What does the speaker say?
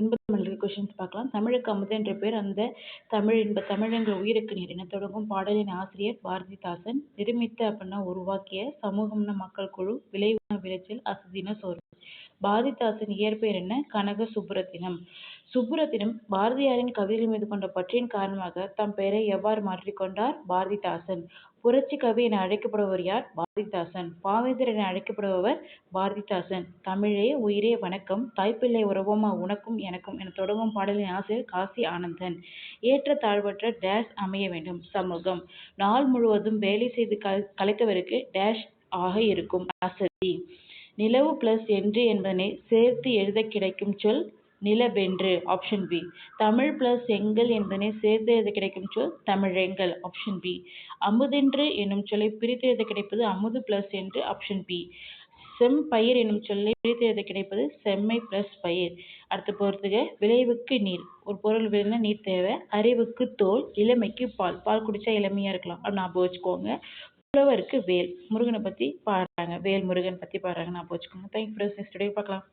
இன்பத்தமிழ் questions பார்க்கலாம். தமிழுக்கு அமுது என்ற பெயர் அந்த தமிழ் இன்ப தமிழென்ற உயிருக்கு நீர் என தொடங்கும் பாடலின் ஆசிரியர் பாரதிதாசன். நிருமித்த அப்படின்னா உருவாக்கிய சமூகம்னா மக்கள் குழு விளைவுனா விளைச்சல் அசதினா சோர்வு பாரதிதாசன் இயற்பெயர் என்ன? கனக சுப்புரத்தினம். சுப்புரத்தினம் பாரதியாரின் கவிதைகள் மீது கொண்ட பற்றின் காரணமாக தம் பெயரை எவ்வாறு மாற்றிக்கொண்டார் பாரதிதாசன். புரட்சி கவி என அழைக்கப்படுபவர் யார்? பாரதிதாசன். பாவேந்தர் என அழைக்கப்படுபவர் பாரதிதாசன். தமிழே உயிரே வணக்கம். தாய்ப்பிள்ளை உறவோமா? உனக்கும் எனக்கும் என தொடங்கும் பாடலின் ஆசிரியர் காசி ஆனந்தன். ஏற்ற தாழ்வற்ற டேஷ் அமைய வேண்டும். சமூகம். நாள் முழுவதும் வேலை செய்து கலைத்தவருக்கு டேஷ் ஆக இருக்கும். அசதி நிலவு பிளஸ் என்று என்பதனை சேர்த்து எழுத கிடைக்கும் சொல் நிலவென்று ஆப்ஷன் பி தமிழ் பிளஸ் எங்கள் என்பதனை சேர்த்து எழுத கிடைக்கும் சொல் தமிழெங்கள் ஆப்ஷன் பி அமுதென்று என்னும் சொல்லை பிரித்து எழுத கிடைப்பது அமுது பிளஸ் என்று ஆப்ஷன் பி செம்பயிர் என்னும் சொல்லை பிரித்து எழுத கிடைப்பது செம்மை பிளஸ் பயிர் அடுத்து பொறுத்துக. விளைவுக்கு நீர் ஒரு பொருள் வேணும்னா நீர் தேவை. அறிவுக்கு தோல் இளமைக்கு பால் பால் குடிச்சா இளமையா இருக்கலாம். அப்படின்னு ஞாபகம் வச்சுக்கோங்க. புலவருக்கு வேல். முருகனை பற்றி பாடுறாங்க. வேல் முருகன் பற்றி பாடுறாங்க ஞாபகம் வச்சுக்கோங்க தேங்க் ஃப்ரெண்ட்ஸ் நெக்ஸ்ட் வீடியோ பார்க்கலாம்.